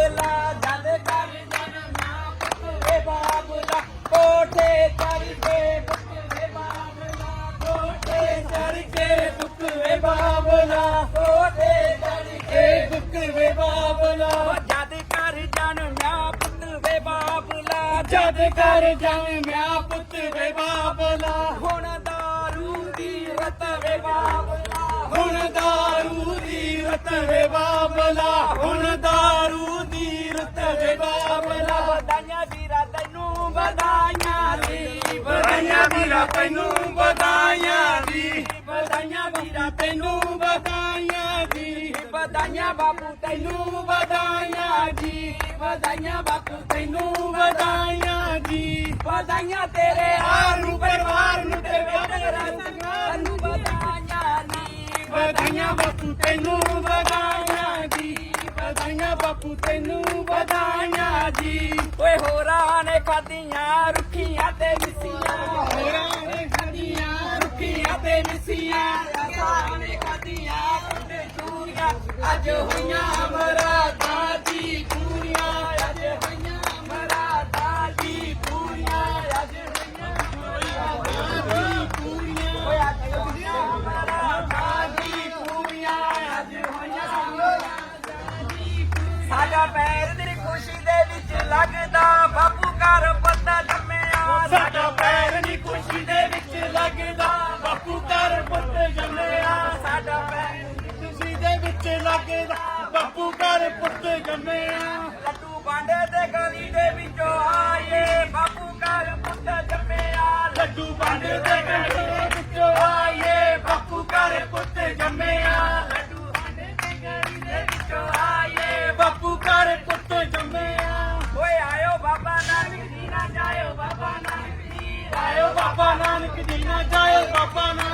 ਬਾਬਲਾ ਜਦ ਕਰ ਜਨਮਿਆ ਪੁੱਤ ਵੇ ਬਾਬਲਾ, ਕੋਠੇ ਚੜ ਕੇ ਪੁੱਤ ਵੇ ਬਾਬਲਾ, ਕੋਠੇ ਚੜ ਕੇ ਪੁੱਤ ਵੇ ਬਾਬਲਾ, ਕੋਠੇ ਚੜ ਕੇ ਪੁੱਤ ਬਾਬਲਾ। ਜਦ ਕਰ ਜਨਮਿਆ ਪੁੱਤ ਵੇ ਬਾਬਲਾ ਜਦ ਕਰ ਜਨਮਿਆ ਪੁੱਤ ਵੇ ਬਾਬਲਾ। ਹੁਣ ਦਾਰੂ ਦੀ ਰਤ ਵੇ ਬਾਬਲਾ। ਹੁਣ ਦਾਰੂ ਦੀ ਰਤ ਵੇ ਬਾਬਲਾ ਹੁਣ ਦਾਰੂ ਦੀ ਰਤ ਵੇ ਬਾਬਲਾ। ਵਧਾਈਆਂ ਵੀਰਾ ਤੈਨੂੰ ਵਧਾਈਆਂ ਦੀ। ਵਧਾਈਆਂ ਵੀਰਾ ਤੈਨੂੰ ਵਧਾਈਆਂ ਦੀ। ਵਧਾਈਆਂ ਵੀਰਾ ਤੈਨੂੰ ਵਧਾਈਆਂ ਦੀ। ਵਧਾਈਆਂ ਬਾਪੂ ਤੈਨੂੰ ਵਧਾਈਆਂ ਜੀ ਵਧਾਈਆਂ ਬਾਪੂ ਤੈਨੂੰ ਵਧਾਈਆਂ ਜੀ ਵਧਾਈਆਂ ਤੇਰੇ ਤੈਨੂੰ ਵਧਾਈਆਂ ਜੀ, ਵਧਾਈਆਂ ਬਾਪੂ, ਤੈਨੂੰ ਵਧਾਈਆਂ ਜੀ। ਓਏ ਹੋਰਾਂ ਨੇ ਖਾਦੀਆਂ ਰੁੱਖੀਆਂ ਤੇ ਮਿੱਸੀਆਂ। ਹੋਰਾਂ ਨੇ ਖਾਦੀਆਂ ਰੁੱਖੀਆਂ ਤੇ ਮਿੱਸੀਆਂ। ਅਸਾਂ ਨੇ ਖਾਦੀਆਂ ਕੁੰਡੇ ਚੂਰੀਆਂ ਅੱਜ ਹੋਈਆਂ ਮਰਾਦਾਂ ਵਿੱਚ ਲੱਗਦਾ ਬਾਪੂ ਘਰ ਪੁੱਤ ਜੰਮਿਆ ਲੱਡੂ ਬਾਂਡੇ ਦੇ ਗਲੀ ਦੇ ਵਿੱਚੋਂ ਆਏ ਬਾਪੂ ਘਰ ਪੁੱਤ ਜੰਮਿਆ ਲੱਡੂ ਬਾਂਡੇ ਦੇ ਗਲੀ ਦੇ ਵਿੱਚੋਂ ਆਏ ਬਾਪੂ ਘਰ ਪੁੱਤ ਜੰਮਿਆ ਲੱਡੂ ਬਾਂਡੇ ਦੇ ਗਲੀ ਦੇ ਵਿੱਚੋਂ ਆਏ ਬਾਪੂ ਘਰ ਪੁੱਤ ਜੰਮਿਆ ਓਏ ਆਇਓ ਬਾਬਾ ਨਾਨਕ ਜੀ ਨਾ ਜਾਇਓ ਬਾਬਾ ਨਾਨਕ ਜੀ ਆਇਓ ਬਾਬਾ ਨਾਨਕ ਜੀ ਨਾ ਜਾਇਓ ਬਾਬਾ ਨਾਨਕ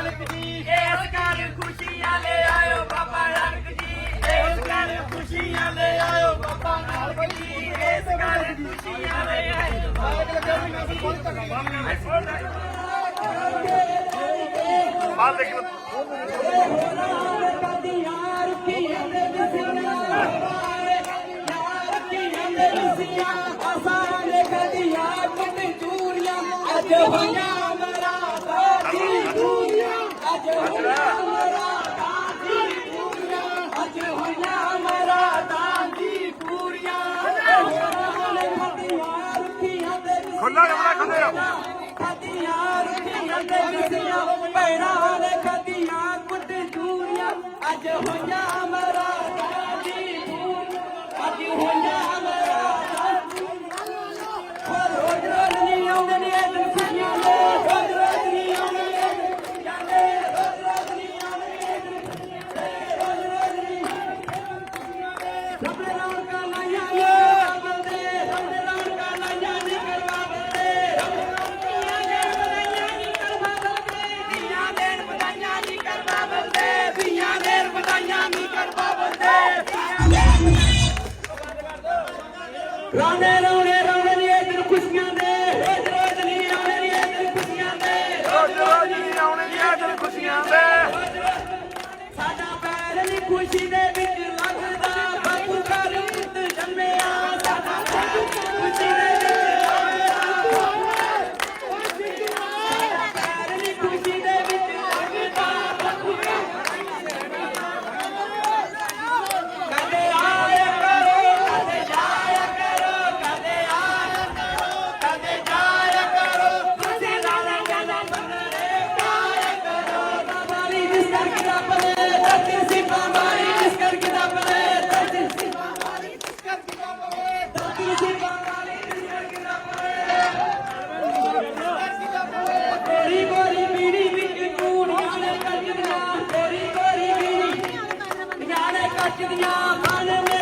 ਆਇਓ ਅੱਜ ਹੋਈਆਂ ਮਰਾਦਾਂ ਦੀ ਪੂਰੀਆਂ ਅੱਜ ਹੋਈਆਂ ਰੁੱਖੀਆਂ ਭੈਣਾਂ ਨੇ ਖਾਦੀਆਂ ਕੁੱਟ ਚੂਰੀਆਂ ਅੱਜ ਹੋਈਆਂ ਅਮਰ Ronero. Thank you.